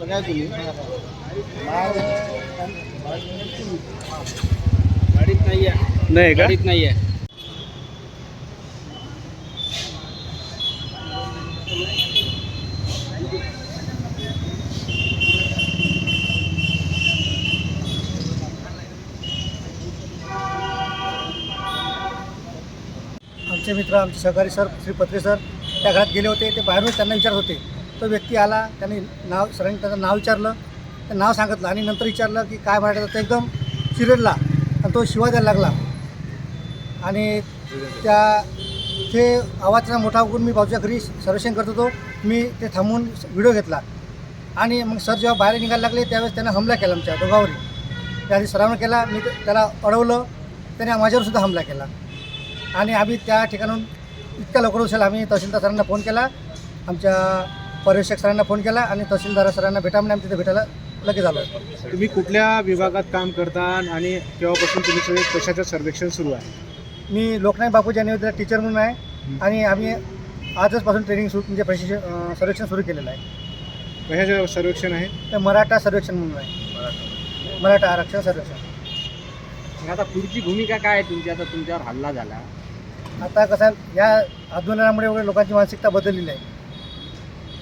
बघा तुम्ही? गाडीत नाही आहे नाही गाडीत नाही आहे आमचे मित्र आमचे सहकारी सर श्री पत्रे सर त्या घरात गेले होते. ते बाहेरून त्यांना विचारत होते. तो व्यक्ती आला त्यांनी नाव सरांनी त्याचं नाव विचारलं ते नाव सांगितलं आणि नंतर विचारलं की काय म्हणायचं तर एकदम चिरडला आणि तो शिवा द्यायला लागला. आणि त्या ते आवाजाचा मोठा होऊन मी बाजूच्या घरी सर्वेक्षण करत होतो. मी ते थांबून व्हिडिओ घेतला. आणि मग सर जेव्हा बाहेर निघायला लागले त्यावेळेस त्यानं हमला केला आमच्या दोघावर. त्याआधी सरावनं केला मी त्याला अडवलं त्याने माझ्यावर सुद्धा हमला केला. आणि आम्ही त्या ठिकाणून इतक्या लवकर उचल आम्ही तहसीलदार सरांना फोन केला. आमच्या पर्यवेक्षक सरांना फोन केला आणि तहसीलदार सरांना भेटा म्हणून आम्ही तिथे भेटायला लगेच आलो. तुम्ही कुठल्या विभागात काम करता आणि केव्हापासून तुम्ही सगळे कशाचं सर्वेक्षण सुरू आहे? मी लोकनायक बापूजी निवेदित टीचर म्हणून आहे आणि आम्ही आजचपासून ट्रेनिंग सुरू म्हणजे प्रशिक्षण सर्वेक्षण सुरू केलेलं आहे. कशाचं सर्वेक्षण आहे? ते मराठा सर्वेक्षण म्हणून आहे. मराठा आरक्षण सर्वेक्षण. आता पुढची भूमिका काय आहे तुमची? आता तुमच्यावर हल्ला झाला. आता कसं आहे, या आंदोलनामुळे वगैरे लोकांची मानसिकता बदललेली आहे.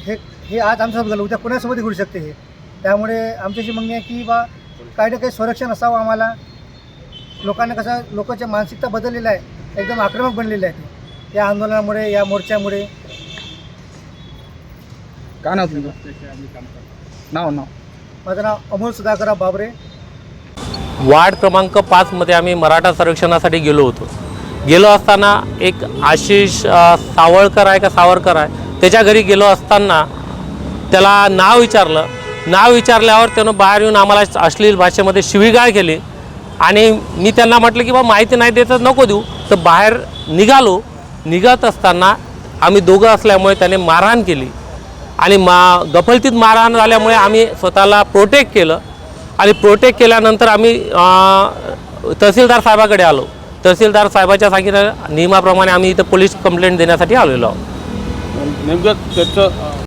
हे हे आज आमच्यासोबत झालं. उद्या कोणासोबतही घडू शकते हे. त्यामुळे आमच्याशी म्हणणे आहे की बा काही ना काही संरक्षण असावं आम्हाला. लोकांना कसं लोकांच्या मानसिकता बदललेलं आहे. एकदम आक्रमक बनलेले आहे ते. या आंदोलनामुळे या मोर्चामुळे. का नाव तुमचं? नाव नाव. माझं नाव अमोल सुधाकरराव बाबरे. वार्ड क्रमांक पाचमध्ये आम्ही मराठा संरक्षणासाठी गेलो होतो. गेलो असताना एक आशिष सावळकर आहे का सावरकर आहे? त्याच्या घरी गेलो असताना त्याला नाव विचारलं. नाव विचारल्यावर त्यानं बाहेर येऊन आम्हाला अश्लील भाषेमध्ये शिवीगाळ केली. आणि मी त्यांना म्हटलं की बा माहिती नाही देत नको देऊ. तर बाहेर निघालो. निघत असताना आम्ही दोघं असल्यामुळे त्याने मारहाण केली. आणि मा गफलतीत मारहाण झाल्यामुळे आम्ही स्वतःला प्रोटेक्ट केलं. आणि प्रोटेक्ट केल्यानंतर आम्ही तहसीलदार साहेबाकडे आलो. तहसीलदार साहेबाच्या सांगितलं नियमाप्रमाणे आम्ही इथं पोलीस कंप्लेंट देण्यासाठी आलेलो आहोत. नेमकं त्याचं